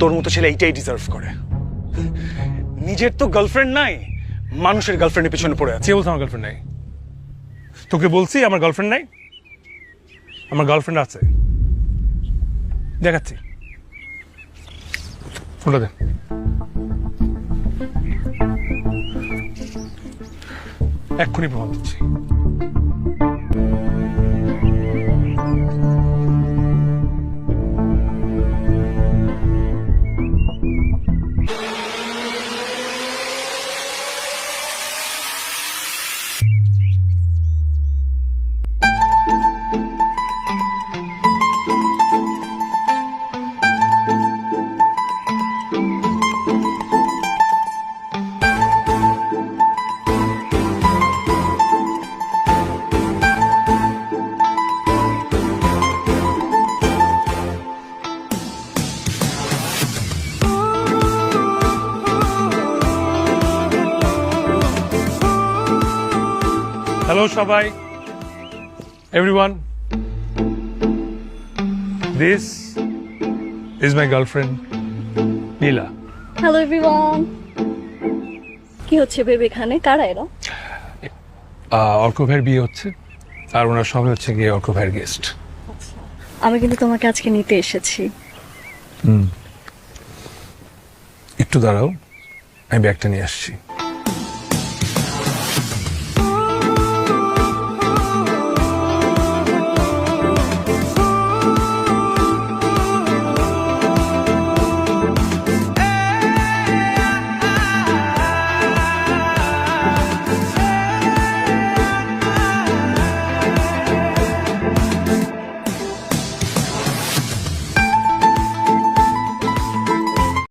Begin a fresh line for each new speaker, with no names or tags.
তোর মতো ছেলে এইটাই ডিজার্ভ করে। নিজের তো গার্লফ্রেন্ড নাই, মানুষের গার্লফ্রেন্ডের পিছনে পড়ে আছে।
বলছে আমার গার্লফ্রেন্ড নাই? তোকে বলছি আমার গার্লফ্রেন্ড নাই? আমার গার্লফ্রেন্ড আছে। দেখাচ্ছি। ফোনটা দে। এক্ষুনি প্রমাণ দিচ্ছি। হ্যালো সবাই। Everyone this is my girlfriend Nila
hello everyone কি হচ্ছে বেবি এখানে? কারা এরা?
অর্ক ভাইয়ের বিয়ে হচ্ছে আর ওনার সবাই হচ্ছে গিয়ে অর্ক ভাইয়ের গেস্ট
আমি কিন্তু তোমাকে আজকে নিতে এসেছি। হুম।
একটু দাঁড়াও আমি ব্যাগটা নিয়ে আসছি।